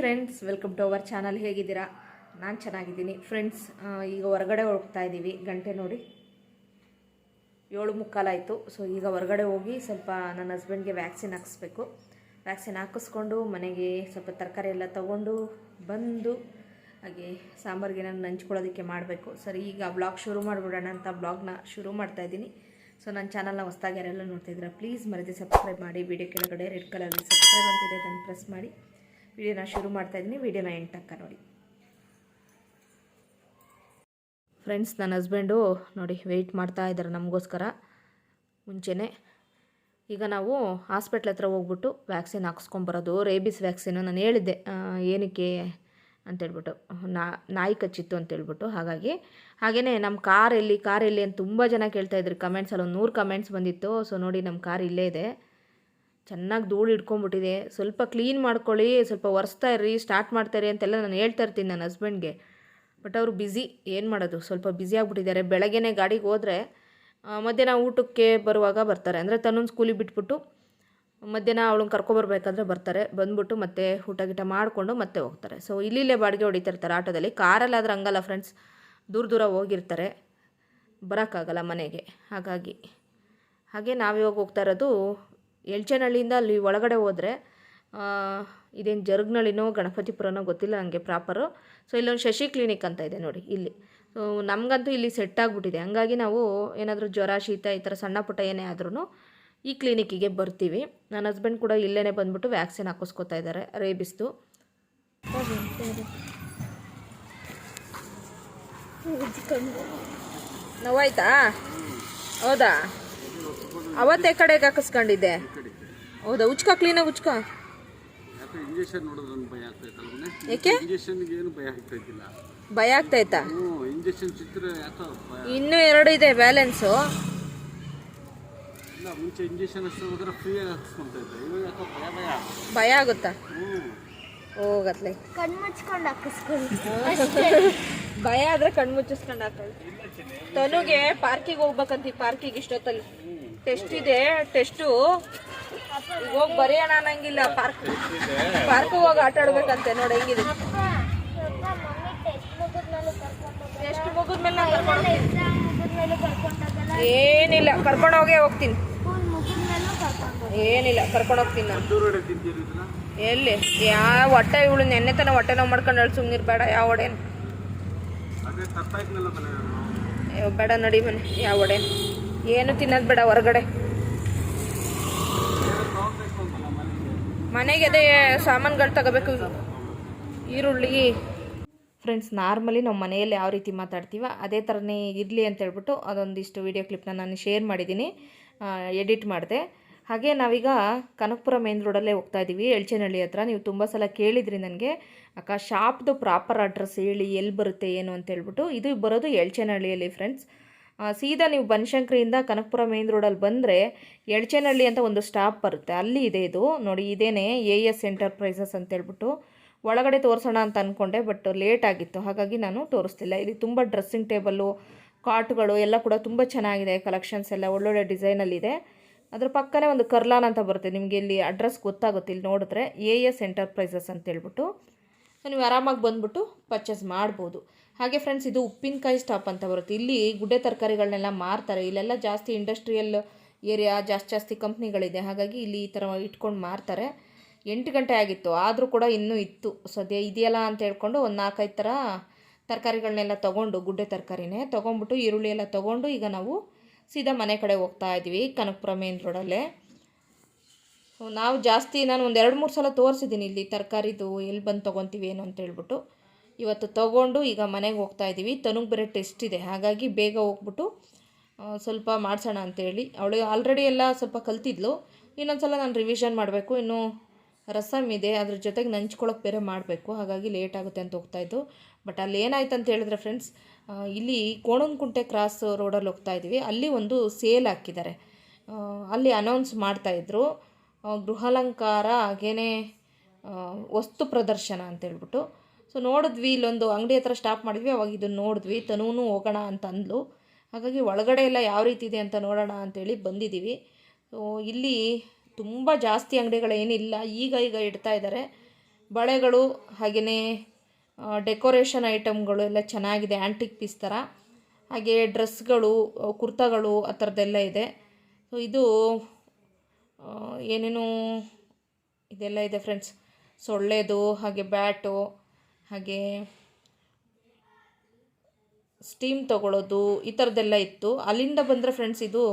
Friends welcome to our channel ಹೇಗಿದ್ದೀರಾ? ನಾನು ಚೆನ್ನಾಗಿದ್ದೀನಿ. ಫ್ರೆಂಡ್ಸ್ ಈಗ ಹೊರಗಡೆ ಹೋಗ್ತಾ ಇದ್ದೀವಿ ಗಂಟೆ ನೋಡಿ. ಏಳು ಮುಕ್ಕಾಲಾಯಿತು ಸೊ ಈಗ ಹೊರಗಡೆ ಹೋಗಿ ಸ್ವಲ್ಪ ನನ್ನ ಹಸ್ಬೆಂಡ್ಗೆ ವ್ಯಾಕ್ಸಿನ್ ಹಾಕಿಸ್ಬೇಕು. ವ್ಯಾಕ್ಸಿನ್ ಹಾಕಿಸ್ಕೊಂಡು ಮನೆಗೆ ಸ್ವಲ್ಪ ತರಕಾರಿ ಎಲ್ಲ ತೊಗೊಂಡು ಬಂದು ಹಾಗೆ ಸಾಂಬಾರಿಗೆ ನಾನು ನಂಚ್ಕೊಳ್ಳೋದಕ್ಕೆ ಮಾಡಬೇಕು. ಸರಿ, ಈಗ ಬ್ಲಾಗ್ ಶುರು ಮಾಡಿಬಿಡೋಣ ಅಂತ ಬ್ಲಾಗ್ನ ಶುರು ಮಾಡ್ತಾ ಇದ್ದೀನಿ ಸೊ ನನ್ನ ಚಾನಲ್ನ ಹೊಸ್ದಾಗಿ ಯಾರೆಲ್ಲ ನೋಡ್ತಾ ಇದ್ದೀರಾ ಪ್ಲೀಸ್ ಮರೆತಿ ಸಬ್ಸ್ಕ್ರೈಬ್ ಮಾಡಿ. ವಿಡಿಯೋ ಕೆಳಗಡೆ ರೆಡ್ ಕಲರಲ್ಲಿ ಸಬ್ಸ್ಕ್ರೈಬ್ ಅಂತಿದೆ ಅದನ್ನು ಪ್ರೆಸ್ ಮಾಡಿ. ವಿಡಿಯೋನ ಶುರು ಮಾಡ್ತಾ ಇದ್ದೀನಿ. ವಿಡಿಯೋನ ಎಂಟು ತನಕ ನೋಡಿ. ಫ್ರೆಂಡ್ಸ್ ನನ್ನ ಹಸ್ಬೆಂಡು ನೋಡಿ ವೆಯ್ಟ್ ಮಾಡ್ತಾ ಇದ್ದಾರೆ ನಮಗೋಸ್ಕರ. ಮುಂಚೆನೆ ಈಗ ನಾವು ಹಾಸ್ಪಿಟ್ಲ್ ಹತ್ರ ಹೋಗ್ಬಿಟ್ಟು ವ್ಯಾಕ್ಸಿನ್ ಹಾಕ್ಸ್ಕೊಂಬರೋದು ರೇಬಿಸ್ ವ್ಯಾಕ್ಸಿನು ನಾನು ಹೇಳಿದ್ದೆ. ಏನಕ್ಕೆ ಅಂತೇಳ್ಬಿಟ್ಟು, ನಾ, ನಾಯಿ ಕಚ್ಚಿತ್ತು ಅಂತೇಳ್ಬಿಟ್ಟು. ಹಾಗಾಗಿ ಹಾಗೆಯೇ ನಮ್ಮ ಕಾರ್ ಎಲ್ಲಿ ಕಾರ್ ಎಲ್ಲಿ ಅಂತ ತುಂಬ ಜನ ಕೇಳ್ತಾಯಿದ್ರು ಕಮೆಂಟ್ಸಲ್ಲಿ ಒಂದು ನೂರು ಕಮೆಂಟ್ಸ್ ಬಂದಿತ್ತು. ಸೊ ನೋಡಿ ನಮ್ಮ ಕಾರ್ ಇಲ್ಲೇ ಇದೆ. ಚೆನ್ನಾಗಿ ಧೂಳು ಇಟ್ಕೊಂಡ್ಬಿಟ್ಟಿದೆ ಸ್ವಲ್ಪ ಕ್ಲೀನ್ ಮಾಡ್ಕೊಳ್ಳಿ, ಸ್ವಲ್ಪ ಒರೆಸ್ತಾ ಇರ್ರಿ ಸ್ಟಾರ್ಟ್ ಮಾಡ್ತಾಯಿರಿ ಅಂತೆಲ್ಲ ನಾನು ಹೇಳ್ತಾ ಇರ್ತೀನಿ ನನ್ನ ಹಸ್ಬೆಂಡ್ಗೆ ಬಟ್ ಅವರು ಬ್ಯುಸಿ ಏನು ಮಾಡೋದು? ಸ್ವಲ್ಪ ಬ್ಯುಸಿ ಆಗಿಬಿಟ್ಟಿದ್ದಾರೆ. ಬೆಳಗ್ಗೆನೇ ಗಾಡಿಗೆ ಹೋದರೆ ಮಧ್ಯಾಹ್ನ ಊಟಕ್ಕೆ ಬರುವಾಗ ಬರ್ತಾರೆ. ಅಂದರೆ ತನ್ನೊಂದು ಸ್ಕೂಲಿಗೆ ಬಿಟ್ಬಿಟ್ಟು, ಮಧ್ಯಾಹ್ನ ಅವಳನ್ನ ಕರ್ಕೊಬರ್ಬೇಕಾದ್ರೆ ಬರ್ತಾರೆ. ಬಂದ್ಬಿಟ್ಟು ಮತ್ತೆ ಊಟ ಗೀಟ ಮಾಡಿಕೊಂಡು ಮತ್ತೆ ಹೋಗ್ತಾರೆ. ಸೊ ಇಲ್ಲಿಲ್ಲೇ ಬಾಡಿಗೆ ಹೊಡಿತಾ ಇರ್ತಾರೆ ಆಟೋದಲ್ಲಿ. ಕಾರಲ್ಲಾದ್ರೆ ಹಂಗಲ್ಲ ಫ್ರೆಂಡ್ಸ್ ದೂರ ದೂರ ಹೋಗಿರ್ತಾರೆ. ಬರೋಕ್ಕಾಗಲ್ಲ ಮನೆಗೆ. ಹಾಗಾಗಿ, ಹಾಗೆ ನಾವಿವಾಗ ಹೋಗ್ತಾ ಇರೋದು ಎಳ್ಚನಹಳ್ಳಿಯಿಂದ ಅಲ್ಲಿ ಒಳಗಡೆ ಹೋದರೆ ಇದೇನು ಜರುಗ್ನಳ್ಳಿನೋ ಗಣಪತಿಪುರನೋ ಗೊತ್ತಿಲ್ಲ ನನಗೆ ಪ್ರಾಪರು. ಸೊ ಇಲ್ಲೊಂದು ಶಶಿ ಕ್ಲಿನಿಕ್ ಅಂತ ಇದೆ ನೋಡಿ, ಇಲ್ಲಿ. ಸೊ ನಮಗಂತೂ ಇಲ್ಲಿ ಸೆಟ್ ಆಗಿಬಿಟ್ಟಿದೆ. ಹಂಗಾಗಿ ನಾವು ಏನಾದರೂ ಜ್ವರ, ಶೀತ ಈ ಥರ ಸಣ್ಣ ಪುಟ್ಟ ಏನೇ ಆದ್ರೂ ಈ ಕ್ಲಿನಿಕ್ಕಿಗೆ ಬರ್ತೀವಿ. ನನ್ನ ಹಸ್ಬೆಂಡ್ ಕೂಡ ಇಲ್ಲೇ ಬಂದ್ಬಿಟ್ಟು ವ್ಯಾಕ್ಸಿನ್ ಹಾಕಿಸ್ಕೊತಾ ಇದ್ದಾರೆ, ರೇಬಿಸ್ದು. ನೋವಾಯ್ತಾ ಹೌದಾ? ಅವತ್ತೇ ಕಡೆಗೆ ಹಾಕಿಸ್ಕೊಂಡಿದ್ದೆ. ಹೌದಾ? ಉಚ್ಕ? ಕ್ಲೀನಾಗಿ ಉಚ್ಕ? ಯಾಕೆ ಇಂಜೆಕ್ಷನ್ ನೋಡಿದ್ರೆ ಒಂದು ಭಯ ಆಗ್ತೈತಲ್ಲ ಇನ್ನು ಏಕೆ? ಇಂಜೆಕ್ಷನ್ಗೆ ಏನು ಭಯ ಆಗ್ತೈತಿಲ್ಲ ಭಯ ಆಗ್ತೈತಾ ಹ್ಞೂ ಇಂಜೆಕ್ಷನ್ ಚಿತ್ರ ಯಾಕೋ ಭಯ ಇನ್ನೂ ಎರಡು ಇದೆ ಬ್ಯಾಲೆನ್ಸು ಇಲ್ಲ ಮುಂಚೆ ಇಂಜೆಕ್ಷನ್ ಅಷ್ಟು ಹೋದ್ರೆ ಫ್ರೀಯಾಗಿ ಹಾಕ್ಸ್ಕೊಂತ ಇದ್ದೆ. ಇವಾಗ ಯಾಕೋ ಭಯ ಭಯ ಭಯ ಆಗುತ್ತಾ? ಹ್ಞೂ. ಹೋಗತ್ಲೆ ಕಣ್ಣು ಮುಚ್ಕೊಂಡು ಹಾಕಿಸ್ಕೊಂಡು ಭಯ ಆದ್ರೆ ಕಣ್ಣು ಮುಚ್ಚಿಸ್ಕೊಂಡು ಹಾಕೊಳ್ಳಿ. ತನುಗೆ ಪಾರ್ಕಿಗೆ ಹೋಗ್ಬೇಕಂತ ಪಾರ್ಕಿಗೆ ಇಷ್ಟೊತ್ತಲ್ಲಿ. ಟೆಸ್ಟ್ ಇದೆ ಟೆಸ್ಟು ಹೋಗಿ ಬರೆಯೋಣ ಅನ್ನಂಗಿಲ್ಲ ಪಾರ್ಕ್ ಪಾರ್ಕ್ ಹೋಗಿ ಆಟ ಆಡ್ಬೇಕಂತೆ ನೋಡಿ ಹೆಂಗಿದೆ. ಟೆಸ್ಟ್ ಮುಗಿದ್ಮೇಲೆ ನಾನು ಕರ್ಕೊಂಡು ಏನಿಲ್ಲ ಕರ್ಕೊಂಡು ಹೋಗೇ ಹೋಗ್ತೀನಿ. ಏನಿಲ್ಲ ಕರ್ಕೊಂಡು ಹೋಗ್ತೀನಿ ನಾನು. ಎಲ್ಲಿ? ಯಾವ ಹೊಟ್ಟೆ ಇವಳು ನೆನ್ನೆ ತನ ಹೊಟ್ಟೆ ನೋವು ಮಾಡ್ಕೊಂಡು ಹೇಳಿ ಸುಮ್ಮನಿರ್ಬೇಡ ಯಾವ ಒಡೇನು ಬೇಡ ನಡಿ ಮನೆ ಯಾವ ಒಡೆ ಏನು ತಿನ್ನೋದು ಬೇಡ ಹೊರಗಡೆ. ಮನೆಗೆ ಅದೇ ಸಾಮಾನುಗಳು ತಗೋಬೇಕು. ಈರುಳ್ಳಿ. ಫ್ರೆಂಡ್ಸ್ ನಾರ್ಮಲಿ ನಮ್ಮ ಮನೆಯಲ್ಲಿ ಯಾವ ರೀತಿ ಮಾತಾಡ್ತೀವ ಅದೇ ಥರನೇ ಇರಲಿ ಅಂತ ಹೇಳ್ಬಿಟ್ಟು ಅದೊಂದಿಷ್ಟು ವೀಡಿಯೋ ಕ್ಲಿಪ್ನ ನಾನು ಶೇರ್ ಮಾಡಿದ್ದೀನಿ. ಎಡಿಟ್ ಮಾಡಿದೆ. ಹಾಗೆ ನಾವೀಗ ಕನಕಪುರ ಮೇನ್ ರೋಡಲ್ಲೇ ಹೋಗ್ತಾ ಇದ್ದೀವಿ ಎಳ್ಚನಹಳ್ಳಿ ಹತ್ರ. ನೀವು ತುಂಬ ಸಲ ಕೇಳಿದ್ರಿ ನನಗೆ. ಅಕ್ಕ ಶಾಪ್ದು ಪ್ರಾಪರ್ ಅಡ್ರೆಸ್ ಹೇಳಿ ಎಲ್ಲಿ ಬರುತ್ತೆ, ಏನು ಅಂತ ಹೇಳ್ಬಿಟ್ಟು. ಇದು ಬರೋದು ಎಳ್ಚನಹಳ್ಳಿಯಲ್ಲಿ ಫ್ರೆಂಡ್ಸ್ ಸೀದಾ ನೀವು ಬನಶಂಕರಿಯಿಂದ ಕನಕಪುರ ಮೇನ್ ರೋಡಲ್ಲಿ ಬಂದರೆ ಎಳ್ಚೇನಹಳ್ಳಿ ಅಂತ ಒಂದು ಸ್ಟಾಪ್ ಬರುತ್ತೆ. ಅಲ್ಲಿ ಇದೆ ಇದು. ನೋಡಿ, ಇದೇನೆ ಎ ಎಸ್ ಎಂಟರ್ಪ್ರೈಸಸ್ ಅಂತ ಹೇಳ್ಬಿಟ್ಟು ಒಳಗಡೆ ತೋರಿಸೋಣ ಅಂತ ಅಂದ್ಕೊಂಡೆ ಬಟ್ ಲೇಟ್ ಆಗಿತ್ತು. ಹಾಗಾಗಿ ನಾನು ತೋರಿಸ್ತಿಲ್ಲ. ಇಲ್ಲಿ ತುಂಬ ಡ್ರೆಸ್ಸಿಂಗ್ ಟೇಬಲ್ಲು ಕಾಟ್ಗಳು ಎಲ್ಲ ಕೂಡ ತುಂಬ ಚೆನ್ನಾಗಿದೆ. ಕಲೆಕ್ಷನ್ಸ್ ಎಲ್ಲ ಒಳ್ಳೊಳ್ಳೆ ಡಿಸೈನಲ್ಲಿದೆ ಅದ್ರ ಪಕ್ಕನೇ ಒಂದು ಕರ್ಲಾನ್ ಅಂತ ಬರುತ್ತೆ. ನಿಮಗೆ ಇಲ್ಲಿ ಅಡ್ರೆಸ್ ಗೊತ್ತಾಗುತ್ತೆ. ಇಲ್ಲಿ ನೋಡಿದ್ರೆ ಎ ಎಸ್ ಎಂಟರ್ಪ್ರೈಸಸ್ ಅಂತ ಹೇಳ್ಬಿಟ್ಟು. ಸೊ ನೀವು ಆರಾಮಾಗಿ ಬಂದುಬಿಟ್ಟು ಪರ್ಚೇಸ್ ಮಾಡ್ಬೋದು. ಹಾಗೆ ಫ್ರೆಂಡ್ಸ್ ಇದು ಉಪ್ಪಿನಕಾಯಿ ಸ್ಟಾಪ್ ಅಂತ ಬರುತ್ತೆ. ಇಲ್ಲಿ ಗುಡ್ಡೆ ತರಕಾರಿಗಳನ್ನೆಲ್ಲ ಮಾರ್ತಾರೆ. ಇಲ್ಲೆಲ್ಲ ಜಾಸ್ತಿ ಇಂಡಸ್ಟ್ರಿಯಲ್ ಏರಿಯಾ ಜಾಸ್ತಿ ಜಾಸ್ತಿ ಕಂಪ್ನಿಗಳಿದೆ ಹಾಗಾಗಿ ಇಲ್ಲಿ ಈ ಥರ ಇಟ್ಕೊಂಡು ಮಾರ್ತಾರೆ. ಎಂಟು ಗಂಟೆ ಆಗಿತ್ತು. ಆದರೂ ಕೂಡ ಇನ್ನೂ ಇತ್ತು. ಸದ್ಯ ಇದೆಯಲ್ಲ ಅಂತ ಹೇಳ್ಕೊಂಡು ಒಂದು ನಾಲ್ಕೈದು ಥರ ತರಕಾರಿಗಳನ್ನೆಲ್ಲ ತೊಗೊಂಡು, ಗುಡ್ಡೆ ತರಕಾರಿನೇ ತೊಗೊಂಡ್ಬಿಟ್ಟು ಈರುಳ್ಳಿ ಎಲ್ಲ ತೊಗೊಂಡು ಈಗ ನಾವು ಸೀದಾ ಮನೆ ಕಡೆ ಹೋಗ್ತಾ ಇದ್ದೀವಿ ಕನಕಪುರ ಮೇನ್ ರೋಡಲ್ಲೇ ನಾವು ಜಾಸ್ತಿ, ನಾನು ಒಂದು ಎರಡು ಮೂರು ಸಲ ತೋರಿಸಿದ್ದೀನಿ ಇಲ್ಲಿ ತರಕಾರಿದು ಎಲ್ಲಿ ಬಂದು ತೊಗೊತೀವಿ ಏನು ಅಂತ ಹೇಳ್ಬಿಟ್ಟು. ಇವತ್ತು ತಗೊಂಡು ಈಗ ಮನೆಗೆ ಹೋಗ್ತಾ ಇದ್ದೀವಿ. ತನಗೆ ಬೇರೆ ಟೆಸ್ಟ್ ಇದೆ. ಹಾಗಾಗಿ ಬೇಗ ಹೋಗ್ಬಿಟ್ಟು ಸ್ವಲ್ಪ ಮಾಡಿಸೋಣ ಅಂತೇಳಿ. ಅವಳು ಆಲ್ರೆಡಿ ಎಲ್ಲ ಸ್ವಲ್ಪ ಕಲ್ತಿದ್ಲು. ಇನ್ನೊಂದು ಸಲ ನಾನು ರಿವಿಷನ್ ಮಾಡಬೇಕು. ಇನ್ನು ರಸಮ್ ಇದೆ. ಅದ್ರ ಜೊತೆಗೆ ನಂಚ್ಕೊಳ್ಳೋಕೆ ಬೇರೆ ಮಾಡಬೇಕು. ಹಾಗಾಗಿ ಲೇಟ್ ಆಗುತ್ತೆ ಅಂತ ಹೋಗ್ತಾಯಿದ್ದು ಬಟ್ ಅಲ್ಲಿ ಏನಾಯ್ತು ಅಂತ ಹೇಳಿದ್ರೆ ಫ್ರೆಂಡ್ಸ್ ಇಲ್ಲಿ ಕೋಣನಕುಂಟೆ ಕ್ರಾಸ್ ರೋಡಲ್ಲಿ ಹೋಗ್ತಾ ಇದ್ದೀವಿ. ಅಲ್ಲಿ ಒಂದು ಸೇಲ್ ಹಾಕಿದ್ದಾರೆ. ಅಲ್ಲಿ ಅನೌನ್ಸ್ ಮಾಡ್ತಾಯಿದ್ರು ಗೃಹಾಲಂಕಾರ ಹಾಗೇ ವಸ್ತು ಪ್ರದರ್ಶನ ಅಂತ ಹೇಳ್ಬಿಟ್ಟು. ಸೊ ನೋಡಿದ್ವಿ, ಇಲ್ಲೊಂದು ಅಂಗಡಿ ಹತ್ರ ಸ್ಟಾಪ್ ಮಾಡಿದ್ವಿ, ಅವಾಗ ಇದನ್ನು ನೋಡಿದ್ವಿ ತನೂ ಹೋಗೋಣ ಅಂತ ಅಂದ್ಲು ಹಾಗಾಗಿ ಒಳಗಡೆ ಎಲ್ಲ ಯಾವ ರೀತಿ ಇದೆ ಅಂತ ನೋಡೋಣ ಅಂತೇಳಿ ಬಂದಿದ್ದೀವಿ. ಸೊ ಇಲ್ಲಿ ತುಂಬ ಜಾಸ್ತಿ ಅಂಗಡಿಗಳೇನಿಲ್ಲ ಈಗ ಈಗ ಇಡ್ತಾ ಇದ್ದಾರೆ. ಬಳೆಗಳು ಹಾಗೆಯೇ ಡೆಕೋರೇಷನ್ ಐಟಮ್ಗಳು ಎಲ್ಲ ಚೆನ್ನಾಗಿದೆ ಆ್ಯಂಟಿಕ್ ಪೀಸ್ ಥರ ಹಾಗೆ ಡ್ರೆಸ್ಗಳು, ಕುರ್ತಾಗಳು ಆ ಥರದ್ದೆಲ್ಲ ಇದೆ. ಸೊ ಇದು ಏನೇನು ಇದೆಲ್ಲ ಇದೆ ಫ್ರೆಂಡ್ಸ್ ಸೊಳ್ಳೆದು, ಹಾಗೆ ಬ್ಯಾಟು ಹಾಗೆ ಸ್ಟೀಮ್ ತಗೊಳ್ಳೋದು ಈ ಥರದ್ದೆಲ್ಲ ಇತ್ತು. ಅಲ್ಲಿಂದ ಬಂದರೆ ಫ್ರೆಂಡ್ಸ್ ಇದು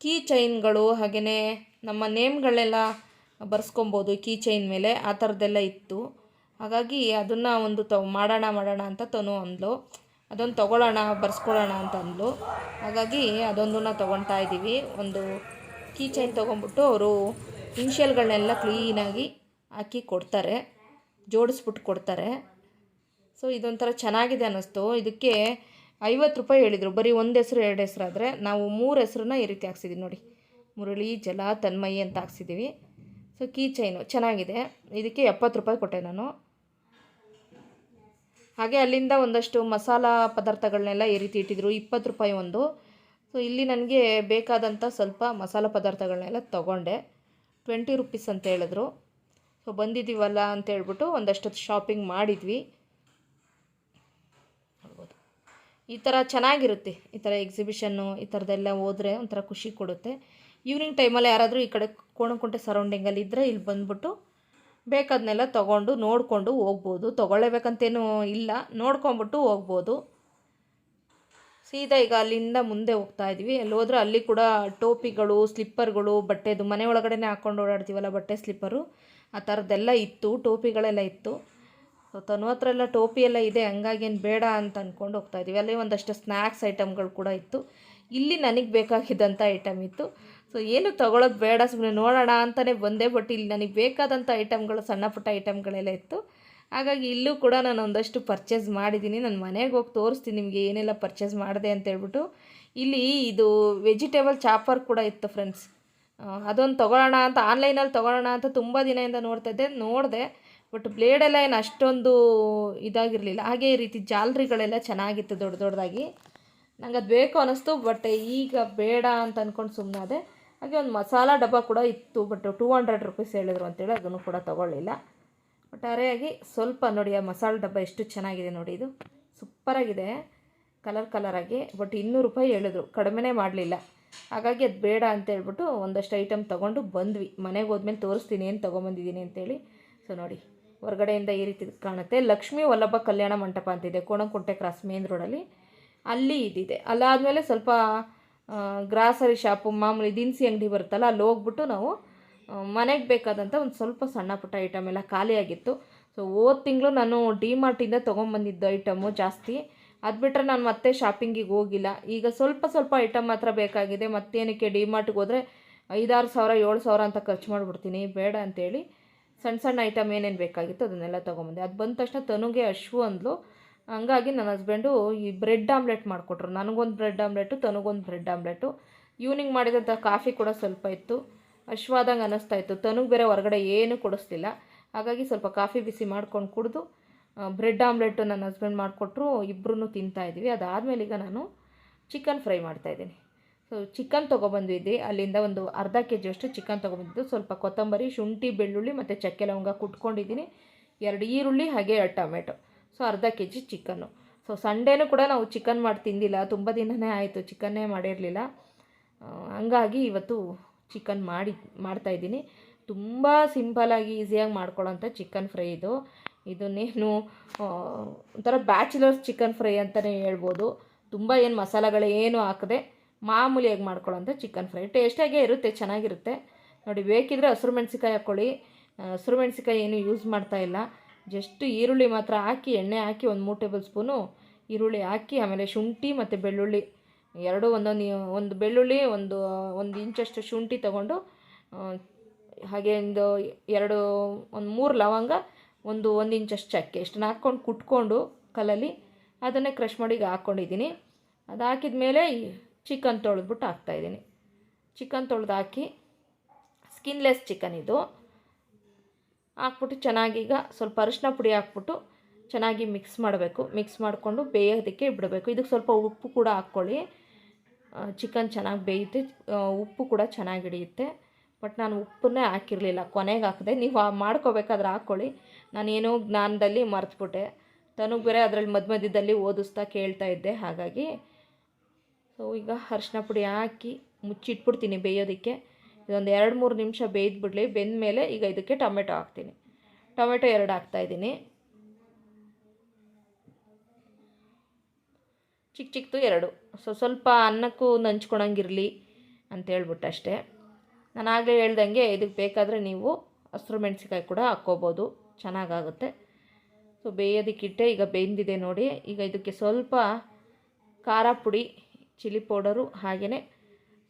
ಕೀ ಚೈನ್ಗಳು ಹಾಗೆಯೇ ನಮ್ಮ ನೇಮ್ಗಳೆಲ್ಲ ಬರ್ಸ್ಕೊಬೋದು ಕೀ ಚೈನ್ ಮೇಲೆ ಆ ಥರದ್ದೆಲ್ಲ ಇತ್ತು. ಹಾಗಾಗಿ ಅದನ್ನು ಒಂದು ತ, ಮಾಡೋಣ ಮಾಡೋಣ ಅಂತ ತನು ಅಂದ್ಲು. ಅದೊಂದು ತೊಗೊಳ್ಳೋಣ, ಬರ್ಸ್ಕೊಳ್ಳೋಣ ಅಂತ ಅಂದ್ಲು. ಹಾಗಾಗಿ ಅದೊಂದನ್ನ ತೊಗೊಳ್ತಾ ಇದ್ದೀವಿ. ಒಂದು ಕೀ ಚೈನ್ ತೊಗೊಂಬಿಟ್ಟು ಅವರು ಇನ್ಷಿಯಲ್ಗಳನ್ನೆಲ್ಲ ಕ್ಲೀನಾಗಿ ಹಾಕಿ ಕೊಡ್ತಾರೆ. ಜೋಡಿಸ್ಬಿಟ್ಟು ಕೊಡ್ತಾರೆ. ಸೊ ಇದೊಂಥರ ಚೆನ್ನಾಗಿದೆ ಅನ್ನಿಸ್ತು. ಇದಕ್ಕೆ ಐವತ್ತು ರೂಪಾಯಿ ಹೇಳಿದರು. ಬರೀ ಒಂದು ಹೆಸರು, ಎರಡು ಹೆಸರು ಆದರೆ ನಾವು ಮೂರು ಹೆಸ್ರನ್ನ ಈ ರೀತಿ ಹಾಕ್ಸಿದ್ದೀವಿ ನೋಡಿ. ಮುರಳಿ, ಜಲ, ತನ್ಮಯಿ ಅಂತ ಹಾಕ್ಸಿದ್ದೀವಿ ಸೊ ಕೀ ಚೈನು ಚೆನ್ನಾಗಿದೆ. ಇದಕ್ಕೆ ಎಪ್ಪತ್ತು ರೂಪಾಯಿ ಕೊಟ್ಟೆ ನಾನು. ಹಾಗೆ ಅಲ್ಲಿಂದ ಒಂದಷ್ಟು ಮಸಾಲ ಪದಾರ್ಥಗಳನ್ನೆಲ್ಲ ಈ ರೀತಿ ಇಟ್ಟಿದ್ರು. ಇಪ್ಪತ್ತು ರೂಪಾಯಿ ಒಂದು. ಸೊ ಇಲ್ಲಿ ನನಗೆ ಬೇಕಾದಂಥ ಸ್ವಲ್ಪ ಮಸಾಲ ಪದಾರ್ಥಗಳನ್ನೆಲ್ಲ ತೊಗೊಂಡೆ. ಟ್ವೆಂಟಿ ರುಪೀಸ್ ಅಂತ ಹೇಳಿದ್ರು. ಸೊ ಬಂದಿದ್ದೀವಲ್ಲ ಅಂತ ಹೇಳ್ಬಿಟ್ಟು ಒಂದಷ್ಟು ಶಾಪಿಂಗ್ ಮಾಡಿದ್ವಿ. ನೋಡ್ಬೋದು. ಈ ಥರ ಚೆನ್ನಾಗಿರುತ್ತೆ. ಈ ಥರ ಎಕ್ಸಿಬಿಷನ್ನು ಈ ಥರದ್ದೆಲ್ಲ ಹೋದರೆ ಒಂಥರ ಖುಷಿ ಕೊಡುತ್ತೆ. ಈವ್ನಿಂಗ್ ಟೈಮಲ್ಲಿ ಯಾರಾದರೂ ಈ ಕಡೆ ಕೋಣಕುಂಟೆ ಸರೌಂಡಿಂಗಲ್ಲಿ ಇದ್ದರೆ ಇಲ್ಲಿ ಬಂದ್ಬಿಟ್ಟು ಬೇಕಾದನ್ನೆಲ್ಲ ತೊಗೊಂಡು ನೋಡಿಕೊಂಡು ಹೋಗ್ಬೋದು. ತೊಗೊಳ್ಳೇಬೇಕಂತೇನೂ ಇಲ್ಲ. ನೋಡ್ಕೊಂಬಿಟ್ಟು ಹೋಗ್ಬೋದು. ಸೀದಾ ಈಗ ಅಲ್ಲಿಂದ ಮುಂದೆ ಹೋಗ್ತಾ ಇದ್ವಿ. ಅಲ್ಲಿ ಹೋದ್ರೆ ಅಲ್ಲಿ ಕೂಡ ಟೋಪಿಗಳು ಸ್ಲಿಪ್ಪರ್ಗಳು ಬಟ್ಟೆದು ಮನೆ ಒಳಗಡೆನೇ ಹಾಕ್ಕೊಂಡು ಓಡಾಡ್ತೀವಲ್ಲ ಬಟ್ಟೆ ಸ್ಲಿಪ್ಪರು ಆ ಥರದ್ದೆಲ್ಲ ಇತ್ತು, ಟೋಪಿಗಳೆಲ್ಲ ಇತ್ತು. ಸೊ ತನು ಹತ್ರ ಎಲ್ಲ ಟೋಪಿ ಎಲ್ಲ ಇದೆ, ಹಂಗಾಗಿ ಏನು ಬೇಡ ಅಂತ ಅಂದ್ಕೊಂಡು ಹೋಗ್ತಾ ಇದ್ದೀವಿ. ಅಲ್ಲಿ ಒಂದಷ್ಟು ಸ್ನ್ಯಾಕ್ಸ್ ಐಟಮ್ಗಳು ಕೂಡ ಇತ್ತು. ಇಲ್ಲಿ ನನಗೆ ಬೇಕಾಗಿದ್ದಂಥ ಐಟಮ್ ಇತ್ತು. ಸೊ ಏನು ತೊಗೊಳೋದು ಬೇಡ ಸುಮ್ಮನೆ ನೋಡೋಣ ಅಂತಲೇ ಬಂದೆ ಬಟ್ ಇಲ್ಲಿ ನನಗೆ ಬೇಕಾದಂಥ ಐಟಮ್ಗಳು ಸಣ್ಣ ಪುಟ್ಟ ಐಟಮ್ಗಳೆಲ್ಲ ಇತ್ತು. ಹಾಗಾಗಿ ಇಲ್ಲೂ ಕೂಡ ನಾನು ಒಂದಷ್ಟು ಪರ್ಚೇಸ್ ಮಾಡಿದ್ದೀನಿ. ನಾನು ಮನೆಗೆ ಹೋಗಿ ತೋರಿಸ್ತೀನಿ ನಿಮಗೆ ಏನೆಲ್ಲ ಪರ್ಚೇಸ್ ಮಾಡಿದೆ ಅಂತ ಹೇಳ್ಬಿಟ್ಟು. ಇಲ್ಲಿ ಇದು ವೆಜಿಟೇಬಲ್ ಚಾಪರ್ ಕೂಡ ಇತ್ತು ಫ್ರೆಂಡ್ಸ್ ಅದೊಂದು ತೊಗೊಳ್ಳೋಣ ಅಂತ, ಆನ್ಲೈನಲ್ಲಿ ತೊಗೊಳ್ಳೋಣ ಅಂತ ತುಂಬ ದಿನದಿಂದ ನೋಡ್ತಾ ಇದ್ದೆ, ನೋಡಿದೆ, ಬಟ್ ಬ್ಲೇಡೆಲ್ಲ ಏನು ಅಷ್ಟೊಂದು ಇದಾಗಿರಲಿಲ್ಲ. ಹಾಗೆ ಈ ರೀತಿ ಜಾಲರಿಗಳೆಲ್ಲ ಚೆನ್ನಾಗಿತ್ತು ದೊಡ್ಡ ದೊಡ್ಡದಾಗಿ ನಂಗೆ ಅದು ಬೇಕು ಅನ್ನಿಸ್ತು ಬಟ್ ಈಗ ಬೇಡ ಅಂತ ಅಂದ್ಕೊಂಡು ಸುಮ್ಮನಾದೆ ಹಾಗೆ ಒಂದು ಮಸಾಲ ಡಬ್ಬ ಕೂಡ ಇತ್ತು, ಬಟ್ ಟೂ ಹಂಡ್ರೆಡ್ ರುಪೀಸ್ ಹೇಳಿದ್ರು ಅಂತೇಳಿ ಅದನ್ನು ಕೂಡ ತೊಗೊಳ್ಳಿಲ್ಲ. ಒಟ್ಟಾರೆಯಾಗಿ ಸ್ವಲ್ಪ ನೋಡಿ, ಆ ಮಸಾಲೆ ಡಬ್ಬ ಎಷ್ಟು ಚೆನ್ನಾಗಿದೆ ನೋಡಿ ಇದು. ಸೂಪರಾಗಿದೆ, ಕಲರ್ ಕಲರಾಗಿ, ಬಟ್ ಇನ್ನೂರು ರೂಪಾಯಿ ಹೇಳಿದ್ರು, ಕಡಿಮೆನೇ ಮಾಡಲಿಲ್ಲ. ಹಾಗಾಗಿ ಅದು ಬೇಡ ಅಂತ ಹೇಳ್ಬಿಟ್ಟು ಒಂದಷ್ಟು ಐಟಮ್ ತೊಗೊಂಡು ಬಂದ್ವಿ. ಮನೆಗೆ ಹೋದ್ಮೇಲೆ ತೋರಿಸ್ತೀನಿ ಏನು ತೊಗೊಂಬಂದಿದ್ದೀನಿ ಅಂತೇಳಿ. ಸೊ ನೋಡಿ. ಹೊರಗಡೆಯಿಂದ ಈ ರೀತಿ ಕಾಣುತ್ತೆ. ಲಕ್ಷ್ಮೀ ವಲ್ಲಭ ಕಲ್ಯಾಣ ಮಂಟಪ ಅಂತಿದೆ ಕೋಣಂಕುಂಟೆ ಕ್ರಾಸ್ ಮೇನ್ ರೋಡಲ್ಲಿ ಅಲ್ಲಿ. ಇದಿದೆ. ಅಲ್ಲಾದಮೇಲೆ ಸ್ವಲ್ಪ ಗ್ರಾಸರಿ ಶಾಪು ಮಾಮೂಲಿ ದಿನಸಿ ಅಂಗಡಿ ಬರುತ್ತಲ್ಲ, ಅಲ್ಲಿ ಹೋಗ್ಬಿಟ್ಟು ನಾವು ಮನೆಗೆ ಬೇಕಾದಂಥ ಒಂದು ಸ್ವಲ್ಪ ಸಣ್ಣ ಪುಟ್ಟ ಐಟಮ್ ಎಲ್ಲ ಖಾಲಿಯಾಗಿತ್ತು. ಸೊ ಹೋದ ತಿಂಗಳು ನಾನು ಡಿ ಮಾರ್ಟಿಂದ ತೊಗೊಂಬಂದಿದ್ದು ಐಟಮು ಜಾಸ್ತಿ. ಅದು ಬಿಟ್ಟರೆ ನಾನು ಮತ್ತೆ ಶಾಪಿಂಗಿಗೆ ಹೋಗಿಲ್ಲ. ಈಗ ಸ್ವಲ್ಪ ಸ್ವಲ್ಪ ಐಟಮ್ ಮಾತ್ರ ಬೇಕಾಗಿದೆ, ಮತ್ತೇನಕ್ಕೆ ಡಿ ಮಾರ್ಟ್ಗೆ ಹೋದರೆ ಐದಾರು ಸಾವಿರ, ಏಳು ಸಾವಿರ ಅಂತ ಖರ್ಚು ಮಾಡಿಬಿಡ್ತೀನಿ, ಬೇಡ ಅಂತೇಳಿ ಸಣ್ಣ ಸಣ್ಣ ಐಟಮ್ ಏನೇನು ಬೇಕಾಗಿತ್ತು ಅದನ್ನೆಲ್ಲ ತೊಗೊಂಬಂದೆ. ಅದು ಬಂದ ತಕ್ಷಣ ತನುಗೆ, ಅಶ್ವು ಅಂದ್ಲು. ಹಂಗಾಗಿ ನನ್ನ ಹಸ್ಬೆಂಡು ಈ ಬ್ರೆಡ್ ಆಮ್ಲೆಟ್ ಮಾಡಿಕೊಟ್ರು. ನನಗೊಂದು ಬ್ರೆಡ್ ಆಮ್ಲೆಟು ತನಗೊಂದು ಬ್ರೆಡ್ ಆಮ್ಲೆಟು ಈವ್ನಿಂಗ್ ಮಾಡಿದಂಥ ಕಾಫಿ ಕೂಡ ಸ್ವಲ್ಪ ಇತ್ತು. ಅಶ್ವಾದಂಗೆ ಅನ್ನಿಸ್ತಾ ಇತ್ತು. ತನಗೆ ಬೇರೆ ಹೊರಗಡೆ ಏನೂ ಕೊಡಿಸ್ತಿಲ್ಲ ಹಾಗಾಗಿ ಸ್ವಲ್ಪ ಕಾಫಿ ಬಿಸಿ ಮಾಡ್ಕೊಂಡು ಕುಡಿದು ಬ್ರೆಡ್ ಆಮ್ಲೆಟ್ ನನ್ನ ಹಸ್ಬೆಂಡ್ ಮಾಡಿಕೊಟ್ರು ಇಬ್ಬರೂ ತಿಂತಾಯಿದ್ವಿ ಅದಾದಮೇಲೆ ಈಗ ನಾನು ಚಿಕನ್ ಫ್ರೈ ಮಾಡ್ತಾಯಿದ್ದೀನಿ ಸೊ ಚಿಕನ್ ತೊಗೊಬಂದಿದ್ವಿ ಅಲ್ಲಿಂದ ಒಂದು ಅರ್ಧ ಕೆ ಜಿಯಷ್ಟು ಚಿಕನ್ ತೊಗೊಬಂದಿದ್ದು. ಸ್ವಲ್ಪ ಕೊತ್ತಂಬರಿ, ಶುಂಠಿ, ಬೆಳ್ಳುಳ್ಳಿ ಮತ್ತು ಚಕ್ಕೆ ಲವಂಗ ಕುಟ್ಕೊಂಡಿದ್ದೀನಿ. ಎರಡು ಈರುಳ್ಳಿ ಹಾಗೆ ಟೊಮೆಟೊ. ಸೊ ಅರ್ಧ ಕೆ ಜಿ ಚಿಕನ್ನು. ಸೊ ಸಂಡೇನೂ ಕೂಡ ನಾವು ಚಿಕನ್ ಮಾಡಿ ತಿಂದಿಲ್ಲ. ತುಂಬ ದಿನವೇ ಆಯಿತು ಚಿಕನ್ನೇ ಮಾಡಿರಲಿಲ್ಲ. ಹಂಗಾಗಿ ಇವತ್ತು ಚಿಕನ್ ಮಾಡಿ ಮಾಡ್ತಾಯಿದ್ದೀನಿ ತುಂಬ ಸಿಂಪಲಾಗಿ ಈಸಿಯಾಗಿ ಮಾಡ್ಕೊಳ್ಳೋಂಥ ಚಿಕನ್ ಫ್ರೈ ಇದು. ಇದನ್ನೇನು ಒಂಥರ ಬ್ಯಾಚುಲರ್ಸ್ ಚಿಕನ್ ಫ್ರೈ ಅಂತಲೇ ಹೇಳ್ಬೋದು. ತುಂಬ ಏನು ಮಸಾಲೆಗಳು ಏನು ಹಾಕದೆ ಮಾಮೂಲಿಯಾಗಿ ಮಾಡ್ಕೊಳ್ಳೋಂಥ ಚಿಕನ್ ಫ್ರೈ. ಟೇಸ್ಟಾಗೇ ಇರುತ್ತೆ, ಚೆನ್ನಾಗಿರುತ್ತೆ. ನೋಡಿ, ಬೇಕಿದ್ರೆ ಹಸಿರು ಮೆಣಸಿಕಾಯಿ ಹಾಕ್ಕೊಳ್ಳಿ. ಹಸಿರು ಮೆಣಸಿಕಾಯಿ ಏನು ಯೂಸ್ ಮಾಡ್ತಾ ಇಲ್ಲ. ಜಸ್ಟ್ ಈರುಳ್ಳಿ ಮಾತ್ರ ಹಾಕಿ, ಎಣ್ಣೆ ಹಾಕಿ ಒಂದು ಮೂರು ಟೇಬಲ್ ಸ್ಪೂನು ಈರುಳ್ಳಿ ಹಾಕಿ, ಆಮೇಲೆ ಶುಂಠಿ ಮತ್ತು ಬೆಳ್ಳುಳ್ಳಿ. ಎರಡು ಒಂದೊಂದು, ಒಂದು ಬೆಳ್ಳುಳ್ಳಿ, ಒಂದು ಒಂದು ಇಂಚಷ್ಟು ಶುಂಠಿ ತಗೊಂಡು ಹಾಗೆ ಒಂದು ಎರಡು, ಒಂದು ಮೂರು ಲವಂಗ ಒಂದು ಒಂದು ಇಂಚಷ್ಟು ಚಕ್ಕೆ. ಇಷ್ಟನ್ನು ಹಾಕ್ಕೊಂಡು ಕುಟ್ಕೊಂಡು ಕಲ್ಲಲ್ಲಿ ಅದನ್ನೇ ಕ್ರಷ್ ಮಾಡಿ ಈಗ ಹಾಕ್ಕೊಂಡಿದ್ದೀನಿ ಅದು ಹಾಕಿದ ಮೇಲೆ ಚಿಕನ್ ತೊಳೆದ್ಬಿಟ್ಟು ಹಾಕ್ತಾಯಿದ್ದೀನಿ ಚಿಕನ್ ತೊಳೆದಾಕಿ ಸ್ಕಿನ್ಲೆಸ್ ಚಿಕನ್ ಇದು. ಹಾಕ್ಬಿಟ್ಟು ಚೆನ್ನಾಗಿ ಈಗ ಸ್ವಲ್ಪ ಅರಿಶಿನ ಪುಡಿ ಹಾಕ್ಬಿಟ್ಟು ಚೆನ್ನಾಗಿ ಮಿಕ್ಸ್ ಮಾಡಬೇಕು. ಮಿಕ್ಸ್ ಮಾಡಿಕೊಂಡು ಬೇಯೋದಕ್ಕೆ ಬಿಡಬೇಕು. ಇದಕ್ಕೆ ಸ್ವಲ್ಪ ಉಪ್ಪು ಕೂಡ ಹಾಕ್ಕೊಳ್ಳಿ. ಚಿಕನ್ ಚೆನ್ನಾಗಿ ಬೇಯುತ್ತೆ. ಉಪ್ಪು ಕೂಡ ಚೆನ್ನಾಗಿ ಹಿಡಿಯುತ್ತೆ. ಬಟ್ ನಾನು ಉಪ್ಪನ್ನೇ ಹಾಕಿರಲಿಲ್ಲ. ಕೊನೆಗೆ ಹಾಕಿದೆ. ನೀವು ಮಾಡ್ಕೋಬೇಕಾದ್ರೆ ಹಾಕ್ಕೊಳ್ಳಿ. ನಾನೇನೋ ಜ್ಞಾನದಲ್ಲಿ ಮರೆತುಬಿಟ್ಟೆ. ತನಗೆ ಬೇರೆ ಅದರಲ್ಲಿ ಮಧ್ಯ ಮಧ್ಯದಲ್ಲಿ ಓದಿಸ್ತಾ ಕೇಳ್ತಾ ಇದ್ದೆ, ಹಾಗಾಗಿ. ಸೊ ಈಗ ಅರಿಶಿನ ಪುಡಿ ಹಾಕಿ ಮುಚ್ಚಿಟ್ಬಿಡ್ತೀನಿ ಬೇಯೋದಕ್ಕೆ. ಇದೊಂದು ಎರಡು ಮೂರು ನಿಮಿಷ ಬೇಯ್ದುಬಿಡಲಿ. ಬೆಂದ ಮೇಲೆ ಈಗ ಇದಕ್ಕೆ ಟೊಮೆಟೊ ಹಾಕ್ತೀನಿ. ಟೊಮೆಟೊ ಎರಡು ಹಾಕ್ತಾಯಿದ್ದೀನಿ ಚಿಕ್ಕ ಚಿಕ್ಕದು ಎರಡು. ಸೊ ಸ್ವಲ್ಪ ಅನ್ನಕ್ಕೂ ನಂಚ್ಕೊಳಂಗಿರಲಿ ಅಂತ ಹೇಳ್ಬಿಟ್ಟು ಅಷ್ಟೇ. ನಾನು ಆಗಲೇ ಹೇಳ್ದಂಗೆ ಇದಕ್ಕೆ ಬೇಕಾದರೆ ನೀವು ಹಸಿರು ಮೆಣಸಿಕಾಯಿ ಕೂಡ ಹಾಕ್ಕೋಬೋದು. ಚೆನ್ನಾಗಾಗುತ್ತೆ. ಸೊ ಬೇಯೋದಕ್ಕಿಟ್ಟೆ ಈಗ ಬೆಂದಿದೆ ನೋಡಿ. ಈಗ ಇದಕ್ಕೆ ಸ್ವಲ್ಪ ಖಾರ ಪುಡಿ, ಚಿಲ್ಲಿ ಪೌಡರು ಹಾಗೆಯೇ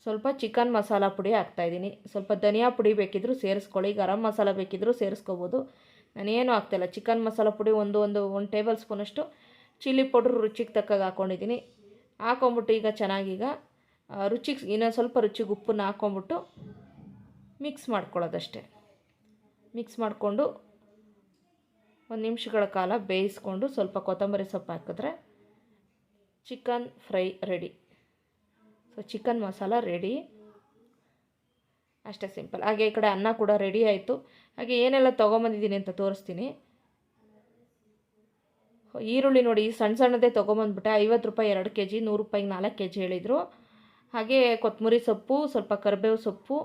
ಸ್ವಲ್ಪ ಚಿಕನ್ ಮಸಾಲ ಪುಡಿ ಹಾಕ್ತಾಯಿದ್ದೀನಿ ಸ್ವಲ್ಪ ಧನಿಯಾ ಪುಡಿ ಬೇಕಿದ್ದರೂ ಸೇರಿಸ್ಕೊಳ್ಳಿ, ಗರಂ ಮಸಾಲ ಬೇಕಿದ್ದರೂ ಸೇರಿಸ್ಕೋಬೋದು. ನಾನೇನು ಹಾಕ್ತಾಯಿಲ್ಲ ಚಿಕನ್ ಮಸಾಲ ಪುಡಿ ಒಂದು ಒಂದು ಒಂದು ಟೇಬಲ್ ಸ್ಪೂನಷ್ಟು ಚಿಲ್ಲಿ ಪೌಡ್ರ್ ರುಚಿಗೆ ತಕ್ಕಾಗ ಹಾಕ್ಕೊಂಡಿದ್ದೀನಿ. ಹಾಕೊಂಬಿಟ್ಟು ಈಗ ಚೆನ್ನಾಗೀಗ ರುಚಿಗೆ ಇನ್ನೊಂದು ಸ್ವಲ್ಪ ರುಚಿಗೆ ಉಪ್ಪನ್ನು ಹಾಕ್ಕೊಂಬಿಟ್ಟು ಮಿಕ್ಸ್ ಮಾಡ್ಕೊಳ್ಳೋದಷ್ಟೇ. ಮಿಕ್ಸ್ ಮಾಡಿಕೊಂಡು ಒಂದು ನಿಮಿಷಗಳ ಕಾಲ ಬೇಯಿಸ್ಕೊಂಡು ಸ್ವಲ್ಪ ಕೊತ್ತಂಬರಿ ಸೊಪ್ಪು ಹಾಕಿದ್ರೆ chicken fry ready. So chicken masala ready. ಅಷ್ಟೇ ಸಿಂಪಲ್. ಹಾಗೆ ಈ ಕಡೆ ಅನ್ನ ಕೂಡ ರೆಡಿ ಆಯಿತು. ಹಾಗೆ ಏನೆಲ್ಲ ತೊಗೊಂಬಂದಿದ್ದೀನಿ ಅಂತ ತೋರಿಸ್ತೀನಿ. ಈರುಳ್ಳಿ ನೋಡಿ ಸಣ್ಣ ಸಣ್ಣದೇ ತೊಗೊಂಬಂದ್ಬಿಟ್ಟೆ. ಐವತ್ತು ರೂಪಾಯಿ ಎರಡು ಕೆ ಜಿ ನೂರು ರೂಪಾಯಿಗೆ ನಾಲ್ಕು ಕೆ ಜಿ ಹೇಳಿದರು. ಹಾಗೆ ಕೊತ್ತಂಬರಿ ಸೊಪ್ಪು, ಸ್ವಲ್ಪ ಕರಿಬೇವು ಸೊಪ್ಪು,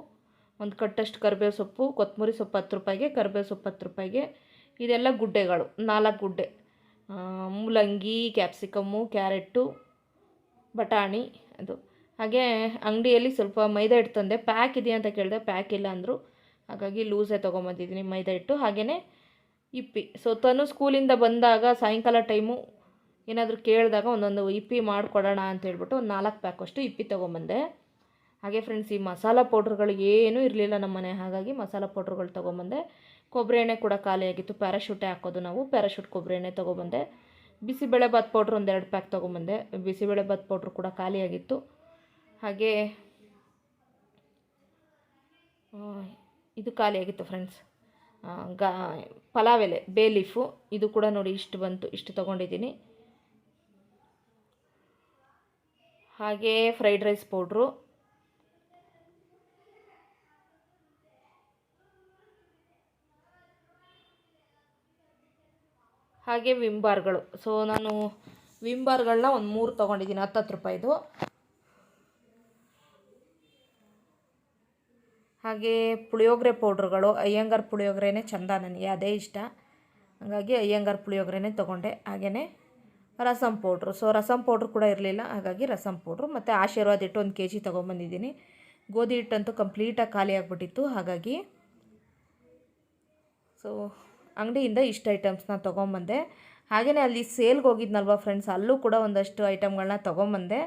ಒಂದು ಕಟ್ಟಷ್ಟು ಕರಿಬೇವು ಸೊಪ್ಪು, ಕೊತ್ತಂಬರಿ ಸೊಪ್ಪು ಹತ್ತು ರೂಪಾಯಿಗೆ, ಕರಿಬೇವು ಸೊಪ್ಪು ಹತ್ತು ರೂಪಾಯಿಗೆ. ಇದೆಲ್ಲ ಗುಡ್ಡೆಗಳು, ನಾಲ್ಕು ಗುಡ್ಡೆ. ಮೂಲಂಗಿ, ಕ್ಯಾಪ್ಸಿಕಮ್ಮು, ಕ್ಯಾರೆಟ್ಟು, ಬಟಾಣಿ ಅದು. ಹಾಗೆ ಅಂಗಡಿಯಲ್ಲಿ ಸ್ವಲ್ಪ ಮೈದಾ ಹಿಟ್ಟು ತಂದೆ. ಪ್ಯಾಕ್ ಇದೆಯಾ ಅಂತ ಕೇಳಿದೆ. ಪ್ಯಾಕ್ ಇಲ್ಲ ಅಂದರು. ಹಾಗಾಗಿ ಲೂಸೇ ತೊಗೊಂಬಂದಿದ್ದೀನಿ ಮೈದಾ ಹಿಟ್ಟು. ಹಾಗೆಯೇ ಇಪ್ಪಿ. ಸೊ ತನು ಸ್ಕೂಲಿಂದ ಬಂದಾಗ ಸಾಯಂಕಾಲ ಟೈಮು ಏನಾದರೂ ಕೇಳಿದಾಗ ಒಂದೊಂದು ಇಪ್ಪಿ ಮಾಡಿಕೊಡೋಣ ಅಂತ ಹೇಳ್ಬಿಟ್ಟು ಒಂದು ನಾಲ್ಕು ಪ್ಯಾಕ್ ಅಷ್ಟು ಇಪ್ಪಿ ತೊಗೊಂಬಂದೆ. ಹಾಗೆ ಫ್ರೆಂಡ್ಸ್ ಈ ಮಸಾಲ ಪೌಡ್ರ್ಗಳು ಏನೂ ಇರಲಿಲ್ಲ ನಮ್ಮ ಮನೆ ಹಾಗಾಗಿ ಮಸಾಲ ಪೌಡ್ರ್ಗಳು ತೊಗೊಂಬಂದೆ. ಕೊಬ್ಬರಿ ಎಣ್ಣೆ ಕೂಡ ಖಾಲಿಯಾಗಿತ್ತು ಪ್ಯಾರಾಶೂಟೇ ಹಾಕೋದು ನಾವು. ಪ್ಯಾರಾಶೂಟ್ ಕೊಬ್ಬರಿ ಎಣ್ಣೆ ತೊಗೊಬಂದೆ. ಬಿಸಿಬೇಳೆ ಬಾತ್ ಪೌಡ್ರ್ ಒಂದೆರಡು ಪ್ಯಾಕ್ ತೊಗೊಂಬಂದೆ. ಬಿಸಿಬೇಳೆ ಬಾತ್ ಪೌಡ್ರ್ ಕೂಡ ಖಾಲಿಯಾಗಿತ್ತು ಹಾಗೆ ಇದು ಖಾಲಿಯಾಗಿತ್ತು ಫ್ರೆಂಡ್ಸ್ ಗಾ, ಪಲಾವ್ ಎಲೆ ಬೇ ಲೀಫು ಇದು ಕೂಡ ನೋಡಿ ಇಷ್ಟು ಬಂತು, ಇಷ್ಟು ತೊಗೊಂಡಿದ್ದೀನಿ. ಹಾಗೆ ಫ್ರೈಡ್ ರೈಸ್ ಪೌಡ್ರು ಹಾಗೆ ವಿಮ್ ಬಾರ್ಗಳು ಸೊ ನಾನು ವಿಮ್ ಬಾರ್ಗಳನ್ನ ಒಂದು ಮೂರು ತೊಗೊಂಡಿದ್ದೀನಿ, ಹತ್ತತ್ತು ರೂಪಾಯಿದು. ಹಾಗೆ ಪುಳಿಯೋಗರೆ ಪೌಡ್ರುಗಳು, ಅಯ್ಯಂಗಾರ್ ಪುಳಿಯೋಗರೆನೇ ಚಂದ ನನಗೆ, ಅದೇ ಇಷ್ಟ. ಹಾಗಾಗಿ ಅಯ್ಯಂಗಾರ್ ಪುಳಿಯೋಗರೆನೇ ತೊಗೊಂಡೆ. ಹಾಗೆಯೇ rasam powder. So rasam powder ಕೂಡ ಇರಲಿಲ್ಲ, ಹಾಗಾಗಿ ರಸಂ ಪೌಡ್ರು. ಮತ್ತು ಆಶೀರ್ವಾದ ಇಟ್ಟು ಒಂದು ಕೆ ಜಿ ತೊಗೊಂಬಂದಿದ್ದೀನಿ. ಗೋಧಿ ಹಿಟ್ಟಂತೂ ಕಂಪ್ಲೀಟಾಗಿ ಖಾಲಿ ಆಗಿಬಿಟ್ಟಿತ್ತು ಹಾಗಾಗಿ. ಸೊ ಅಂಗಡಿಯಿಂದ ಇಷ್ಟು ಐಟಮ್ಸ್ನ ತೊಗೊಂಬಂದೆ. ಹಾಗೆಯೇ ಅಲ್ಲಿ ಸೇಲ್ಗೆ ಹೋಗಿದ್ನಲ್ವ ಫ್ರೆಂಡ್ಸ್, ಅಲ್ಲೂ ಕೂಡ ಒಂದಷ್ಟು ಐಟಮ್ಗಳನ್ನ ತೊಗೊಂಬಂದೆ.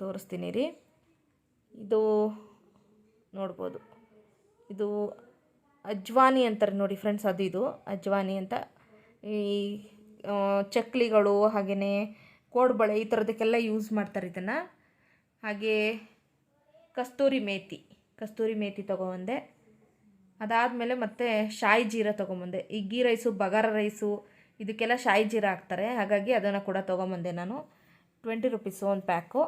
ತೋರಿಸ್ತೀನಿ ರೀ. ಇದು ನೋಡ್ಬೋದು. ಇದು ಅಜ್ವಾನಿ ಅಂತಾರೆ ನೋಡಿ ಫ್ರೆಂಡ್ಸ್, ಅದು ಇದು ಅಜ್ವಾನಿ ಅಂತ. ಈ ಚಕ್ಲಿಗಳು ಹಾಗೆಯೇ ಕೋಡ್ಬಳೆ ಈ ಥರದಕ್ಕೆಲ್ಲ ಯೂಸ್ ಮಾಡ್ತಾರೆ ಇದನ್ನು. ಹಾಗೆ ಕಸ್ತೂರಿ ಮೇತಿ ಕಸ್ತೂರಿ ಮೇತಿ ತೊಗೊಬಂದೆ. ಅದಾದಮೇಲೆ ಮತ್ತೆ ಶಾಯಿ ಜೀರಾ ತೊಗೊಂಬಂದೆ. ಈ ಗೀ ರೈಸು, ಬಗಾರ ರೈಸು, ಇದಕ್ಕೆಲ್ಲ ಶಾಯಿ ಜೀರಾ ಹಾಕ್ತಾರೆ. ಹಾಗಾಗಿ ಅದನ್ನು ಕೂಡ ತೊಗೊಂಬಂದೆ ನಾನು. ಟ್ವೆಂಟಿ ರುಪೀಸು ಒಂದು ಪ್ಯಾಕು.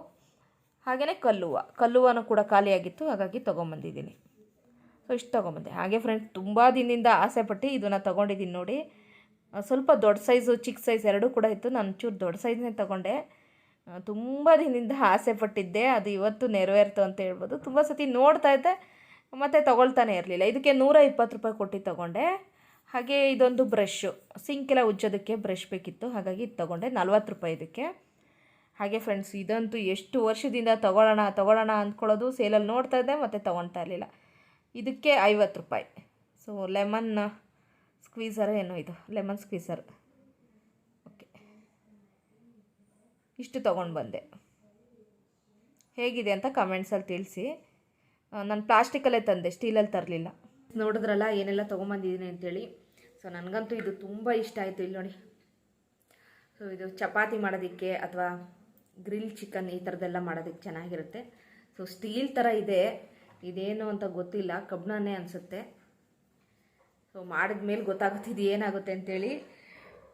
ಹಾಗೆಯೇ ಕಲ್ಲುವ. ಕಲ್ಲುವನು ಕೂಡ ಖಾಲಿಯಾಗಿತ್ತು. ಹಾಗಾಗಿ ತೊಗೊಂಬಂದಿದ್ದೀನಿ. ಸೊ ಇಷ್ಟು ತೊಗೊಂಬಂದೆ. ಹಾಗೆ ಫ್ರೆಂಡ್ಸ್ ತುಂಬ ದಿನದಿಂದ ಆಸೆ ಪಟ್ಟು ಇದನ್ನು ತೊಗೊಂಡಿದ್ದೀನಿ ನೋಡಿ. ಸ್ವಲ್ಪ ದೊಡ್ಡ ಸೈಜು ಚಿಕ್ಕ ಸೈಜ್ ಎರಡೂ ಕೂಡ ಇತ್ತು. ನಾನು ಚೂರು ದೊಡ್ಡ ಸೈಜ್ನೇ ತೊಗೊಂಡೆ. ತುಂಬ ದಿನದಿಂದ ಆಸೆ ಪಟ್ಟಿದ್ದೆ. ಅದು ಇವತ್ತು ನೆರವೇರ್ತು ಅಂತ ಹೇಳ್ಬೋದು. ತುಂಬ ಸತಿ ನೋಡ್ತಾ ಇದ್ದೆ. ಮತ್ತೆ ತೊಗೊಳ್ತಾನೆ ಇರಲಿಲ್ಲ. ಇದಕ್ಕೆ ನೂರ ಇಪ್ಪತ್ತು ರೂಪಾಯಿ ಕೊಟ್ಟು ತೊಗೊಂಡೆ. ಹಾಗೆ ಇದೊಂದು ಬ್ರಷ್ಷು ಸಿಂಕೆಲ್ಲ ಉಜ್ಜೋದಕ್ಕೆ ಬ್ರಷ್ ಬೇಕಿತ್ತು. ಹಾಗಾಗಿ ಇದು ತೊಗೊಂಡೆ. ನಲ್ವತ್ತು ರೂಪಾಯಿ ಇದಕ್ಕೆ. ಹಾಗೆ ಫ್ರೆಂಡ್ಸ್ ಇದಂತೂ ಎಷ್ಟು ವರ್ಷದಿಂದ ತೊಗೊಳ್ಳೋಣ ತೊಗೊಳ್ಳೋಣ ಅಂದ್ಕೊಳ್ಳೋದು ಸೇಲಲ್ಲಿ ನೋಡ್ತಾ ಇದ್ದೆ, ಮತ್ತು ತೊಗೊಳ್ತಾ ಇರಲಿಲ್ಲ. ಇದಕ್ಕೆ ಐವತ್ತು ರೂಪಾಯಿ. ಸೊ ಲೆಮನ್ ಸ್ಕ್ವೀಸರ್ ಏನೋ ಇದು. ಲೆಮನ್ ಸ್ಕ್ವೀಸರ್ ಓಕೆ ಇಷ್ಟು ತೊಗೊಂಡು ಬಂದೆ. ಹೇಗಿದೆ ಅಂತ ಕಮೆಂಟ್ಸಲ್ಲಿ ತಿಳಿಸಿ. ನಾನು ಪ್ಲಾಸ್ಟಿಕಲ್ಲೇ ತಂದೆ, ಸ್ಟೀಲಲ್ಲಿ ತರಲಿಲ್ಲ. ನೋಡಿದ್ರಲ್ಲ, ಏನೆಲ್ಲ ತೊಗೊಂಬಂದಿದ್ದೀನಿ ಅಂತೇಳಿ. ಸೊ ನನಗಂತೂ ಇದು ತುಂಬ ಇಷ್ಟ ಆಯಿತು ಇಲ್ಲಿ ನೋಡಿ. ಸೊ ಇದು ಚಪಾತಿ ಮಾಡೋದಕ್ಕೆ ಅಥವಾ ಗ್ರಿಲ್ ಚಿಕನ್ ಈ ಥರದ್ದೆಲ್ಲ ಮಾಡೋದಕ್ಕೆ ಚೆನ್ನಾಗಿರುತ್ತೆ. ಸೊ ಸ್ಟೀಲ್ ಥರ ಇದೆ. ಇದೇನು ಅಂತ ಗೊತ್ತಿಲ್ಲ. ಕಬ್ಬಣನೇ ಅನಿಸುತ್ತೆ. ಸೊ ಮಾಡಿದ ಮೇಲೆ ಗೊತ್ತಾಗುತ್ತೆ ಇದು ಏನಾಗುತ್ತೆ ಅಂತೇಳಿ.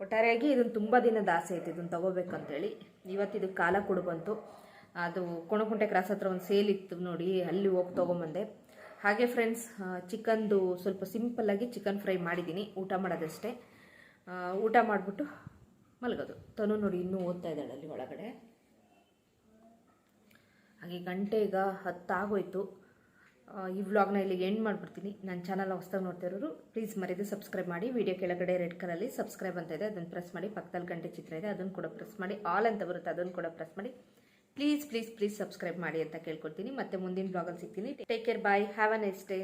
ಒಟ್ಟಾರೆಯಾಗಿ ಇದನ್ನು ತುಂಬ ದಿನದ ಆಸೆ ಐತೆ ಇದನ್ನು ತೊಗೋಬೇಕಂತೇಳಿ. ಇವತ್ತು ಕಾಲ ಕೂಡ ಬಂತು ಅದು ಕೊಣಕುಂಟೆ ಕ್ರಾಸ್ ಹತ್ರ ಒಂದು ಸೇಲ್ ಇತ್ತು ನೋಡಿ, ಅಲ್ಲಿ ಹೋಗಿ ತೊಗೊಂಬಂದೆ. ಹಾಗೆ ಫ್ರೆಂಡ್ಸ್ ಚಿಕನ್ದು ಸ್ವಲ್ಪ ಸಿಂಪಲ್ಲಾಗಿ ಚಿಕನ್ ಫ್ರೈ ಮಾಡಿದ್ದೀನಿ. ಊಟ ಮಾಡೋದಷ್ಟೇ. ಊಟ ಮಾಡಿಬಿಟ್ಟು ಮಲಗೋದು. ತನು ನೋಡಿ ಇನ್ನೂ ಓದ್ತಾ ಇದ್ದಾಳೆ ಅಲ್ಲಿ ಒಳಗಡೆ. ಹಾಗೆ ಗಂಟೆ ಈಗ ಹತ್ತಾಗೋಯ್ತು. ಈ ವ್ಲಾಗ್ನ ಇಲ್ಲಿಗೆ ಎಂಡ್ ಮಾಡಿಬಿಡ್ತೀನಿ. ನನ್ನ ಚಾನಲ್ ಹೊಸ್ದಾಗಿ ನೋಡ್ತಿರೋರು ಪ್ಲೀಸ್ ಮರೆಯದೆ ಸಬ್ಸ್ಕ್ರೈಬ್ ಮಾಡಿ. ವಿಡಿಯೋ ಕೆಳಗಡೆ ರೆಡ್ ಕಲರಲ್ಲಿ ಸಬ್ಸ್ಕ್ರೈಬ್ ಅಂತ ಇದೆ. ಅದನ್ನು ಪ್ರೆಸ್ ಮಾಡಿ. ಪಕ್ಕದಲ್ಲಿ ಗಂಟೆ ಚಿತ್ರ ಇದೆ ಅದನ್ನು ಕೂಡ ಪ್ರೆಸ್ ಮಾಡಿ. ಆಲ್ ಅಂತ ಬರುತ್ತೆ ಅದನ್ನು ಕೂಡ ಪ್ರೆಸ್ ಮಾಡಿ. ಪ್ಲೀಸ್ ಪ್ಲೀಸ್ ಪ್ಲೀಸ್ ಸಬ್ಸ್ಕ್ರೈಬ್ ಮಾಡಿ ಅಂತ ಕೇಳ್ಕೊಳ್ತೀನಿ ಮತ್ತೆ ಮುಂದಿನ ಬ್ಲಾಗಲ್ಲಿ ಸಿಗ್ತೀನಿ. Take care bye have an nice day